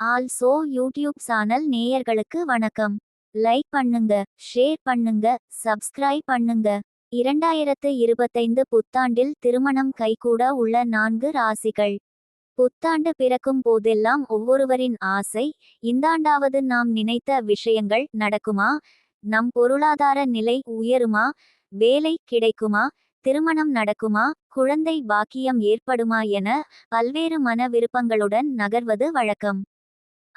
Also YouTube channel நேயர்களுக்கு வணக்கம். Like பண்ணுங்க ஷேர் பண்ணுங்க சப்ஸ்கிரைப் பண்ணுங்க. இரண்டாயிரத்து இருபத்தைந்து புத்தாண்டில் திருமணம் கைகூட உள்ள நான்கு ராசிகள். புத்தாண்டு பிறக்கும் போதெல்லாம் ஒவ்வொருவரின் ஆசை இந்தாண்டாவது நாம் நினைத்த விஷயங்கள் நடக்குமா? நம் பொருளாதார நிலை உயருமா? வேலை கிடைக்குமா? திருமணம் நடக்குமா? குழந்தை பாக்கியம் ஏற்படுமா என பல்வேறு மன விருப்பங்களுடன் நகர்வது வழக்கம்.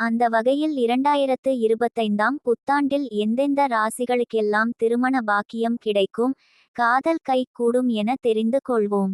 அந்த வகையில் இரண்டாயிரத்து இருபத்தைந்தாம் புத்தாண்டில் எந்தெந்த ராசிகளுக்கெல்லாம் திருமண பாக்கியம் கிடைக்கும் காதல் கை கூடும் என தெரிந்து கொள்வோம்.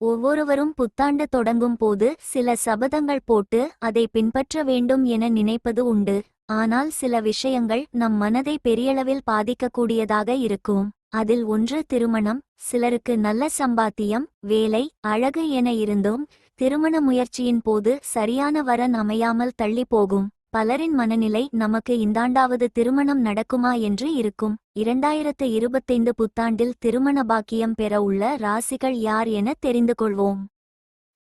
ஒவ்வொருவரும் புத்தாண்டு தொடங்கும் போது சில சபதங்கள் போட்டு அதை பின்பற்ற வேண்டும் என நினைப்பது உண்டு. ஆனால் சில விஷயங்கள் நம் மனதை பெரியளவில் பாதிக்கக்கூடியதாக இருக்கும். அதில் ஒன்று திருமணம் சிலருக்கு நல்ல சம்பாத்தியம் வேலை அழகு என இருந்தும் திருமண முயற்சியின் போது சரியான வரன் அமையாமல் தள்ளி போகும். பலரின் மனநிலை நமக்கு இந்தாண்டாவது திருமணம் நடக்குமா என்று இருக்கும். இரண்டாயிரத்து இருபத்தைந்து புத்தாண்டில் திருமண பாக்கியம் பெற உள்ள ராசிகள் யார் என தெரிந்து கொள்வோம்.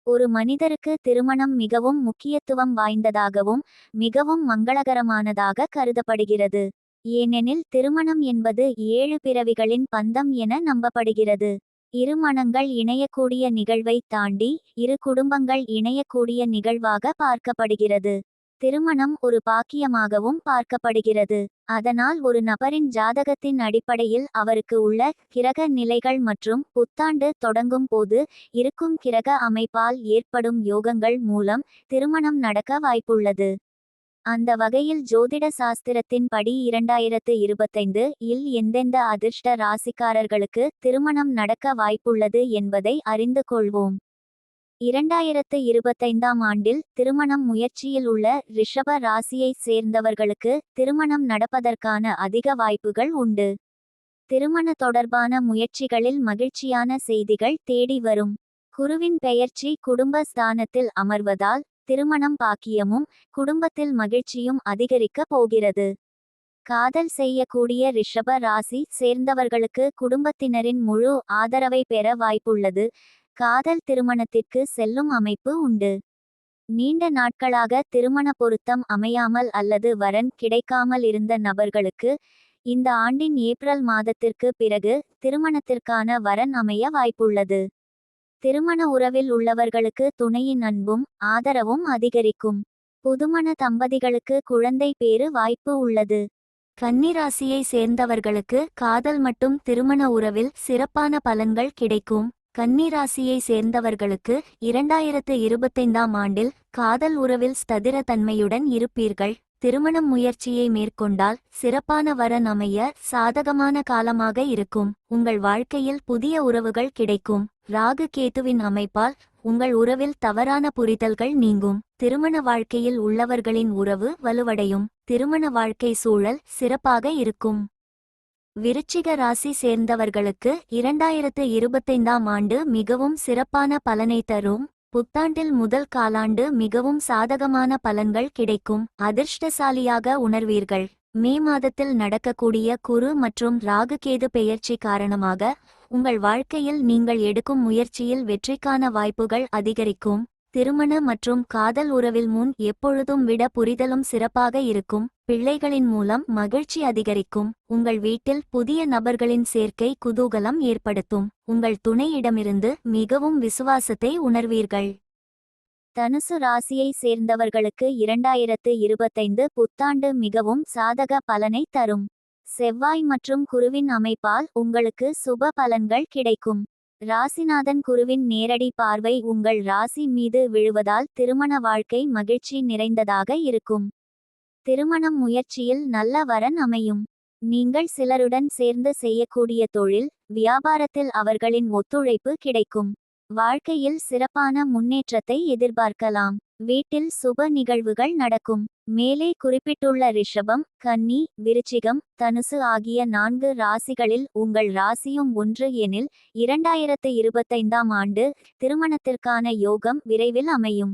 ஒரு மனிதருக்கு திருமணம் மிகவும் முக்கியத்துவம் வாய்ந்ததாகவும் மிகவும் மங்களகரமானதாக கருதப்படுகிறது. ஏனெனில் திருமணம் என்பது ஏழு பிறவிகளின் பந்தம் என நம்பப்படுகிறது. இரு மனங்கள் இணையக்கூடிய நிகழ்வை தாண்டி இரு குடும்பங்கள் இணையக்கூடிய நிகழ்வாக பார்க்கப்படுகிறது. திருமணம் ஒரு பாக்கியமாகவும் பார்க்கப்படுகிறது. அதனால் ஒரு நபரின் ஜாதகத்தின் அடிப்படையில் அவருக்கு உள்ள கிரக நிலைகள் மற்றும் புத்தாண்டு தொடங்கும் போது இருக்கும் கிரக அமைப்பால் ஏற்படும் யோகங்கள் மூலம் திருமணம் நடக்க வாய்ப்புள்ளது. அந்த வகையில் ஜோதிட சாஸ்திரத்தின் படி இரண்டாயிரத்து இருபத்தைந்து இல் எந்தெந்த அதிர்ஷ்ட ராசிக்காரர்களுக்கு திருமணம் நடக்க வாய்ப்புள்ளது என்பதை அறிந்து கொள்வோம். இரண்டாயிரத்து இருபத்தைந்தாம் ஆண்டில் திருமணம் முயற்சியில் உள்ள ரிஷப ராசியைச் சேர்ந்தவர்களுக்கு திருமணம் நடப்பதற்கான அதிக வாய்ப்புகள் உண்டு. திருமண தொடர்பான முயற்சிகளில் மகிழ்ச்சியான செய்திகள் தேடி வரும். குருவின் பெயர்ச்சி குடும்ப ஸ்தானத்தில் அமர்வதால் திருமணம் பாக்கியமும் குடும்பத்தில் மகிழ்ச்சியும் அதிகரிக்கப் போகிறது. காதல் செய்யக்கூடிய ரிஷப ராசி சேர்ந்தவர்களுக்கு குடும்பத்தினரின் முழு ஆதரவை பெற வாய்ப்புள்ளது. காதல் திருமணத்திற்கு செல்லும் அமைப்பு உண்டு. நீண்ட நாட்களாக திருமண பொருத்தம் அமையாமல் அல்லது வரன் கிடைக்காமல் இருந்த நபர்களுக்கு இந்த ஆண்டின் ஏப்ரல் மாதத்திற்கு பிறகு திருமணத்திற்கான வரன் அமைய வாய்ப்புள்ளது. திருமண உறவில் உள்ளவர்களுக்கு துணையின் அன்பும் ஆதரவும் அதிகரிக்கும். புதுமண தம்பதிகளுக்கு குழந்தை பேறு வாய்ப்பு உள்ளது. கன்னிராசியை சேர்ந்தவர்களுக்கு காதல் மற்றும் திருமண உறவில் சிறப்பான பலன்கள் கிடைக்கும். கன்னிராசியை சேர்ந்தவர்களுக்கு இரண்டாயிரத்து இருபத்தைந்தாம் ஆண்டில் காதல் உறவில் ஸ்ததிர தன்மையுடன் இருப்பீர்கள். திருமணம் முயற்சியை மேற்கொண்டால் சிறப்பான வரன் அமைய சாதகமான காலமாக இருக்கும். உங்கள் வாழ்க்கையில் புதிய உறவுகள் கிடைக்கும். ராகு கேதுவின் அமைப்பால் உங்கள் உறவில் தவறான புரிதல்கள் நீங்கும். திருமண வாழ்க்கையில் உள்ளவர்களின் உறவு வலுவடையும். திருமண வாழ்க்கை சூழல் சிறப்பாக இருக்கும். விருச்சிக ராசி சேர்ந்தவர்களுக்கு இரண்டாயிரத்து இருபத்தைந்தாம் ஆண்டு மிகவும் சிறப்பான பலனை தரும். புத்தாண்டில் முதல் காலாண்டு மிகவும் சாதகமான பலன்கள் கிடைக்கும். அதிர்ஷ்டசாலியாக உணர்வீர்கள். மே மாதத்தில் நடக்கக்கூடிய குரு மற்றும் ராகுகேது பெயர்ச்சி காரணமாக உங்கள் வாழ்க்கையில் நீங்கள் எடுக்கும் முயற்சியில் வெற்றிக்கான வாய்ப்புகள் அதிகரிக்கும். திருமண மற்றும் காதல் உறவில் முன் எப்பொழுதும் விட புரிதலும் சிறப்பாக இருக்கும். பிள்ளைகளின் மூலம் மகிழ்ச்சி அதிகரிக்கும். உங்கள் வீட்டில் புதிய நபர்களின் சேர்க்கை குதூகலம் ஏற்படுத்தும். உங்கள் துணையிடமிருந்து மிகவும் விசுவாசத்தை உணர்வீர்கள். தனுசு ராசியை சேர்ந்தவர்களுக்கு இரண்டாயிரத்து இருபத்தைந்து புத்தாண்டு மிகவும் சாதக பலனை தரும். செவ்வாய் மற்றும் குருவின் அமைப்பால் உங்களுக்கு சுப பலன்கள் கிடைக்கும். ராசிநாதன் குருவின் நேரடி பார்வை உங்கள் ராசி மீது விழுவதால் திருமண வாழ்க்கை மகிழ்ச்சி நிறைந்ததாக இருக்கும். திருமணம் முயற்சியில் நல்ல வரன் அமையும். நீங்கள் சிலருடன் சேர்ந்து செய்யக்கூடிய தொழில் வியாபாரத்தில் அவர்களின் ஒத்துழைப்பு கிடைக்கும். வாழ்க்கையில் சிறப்பான முன்னேற்றத்தை எதிர்பார்க்கலாம். வீட்டில் சுப நிகழ்வுகள் நடக்கும். மேலே குறிப்பிட்டுள்ள ரிஷபம் கன்னி விருச்சிகம் தனுசு ஆகிய நான்கு ராசிகளில் உங்கள் ராசியும் ஒன்று எனில் இரண்டாயிரத்து இருபத்தைந்தாம் ஆண்டு திருமணத்திற்கான யோகம் விரைவில் அமையும்.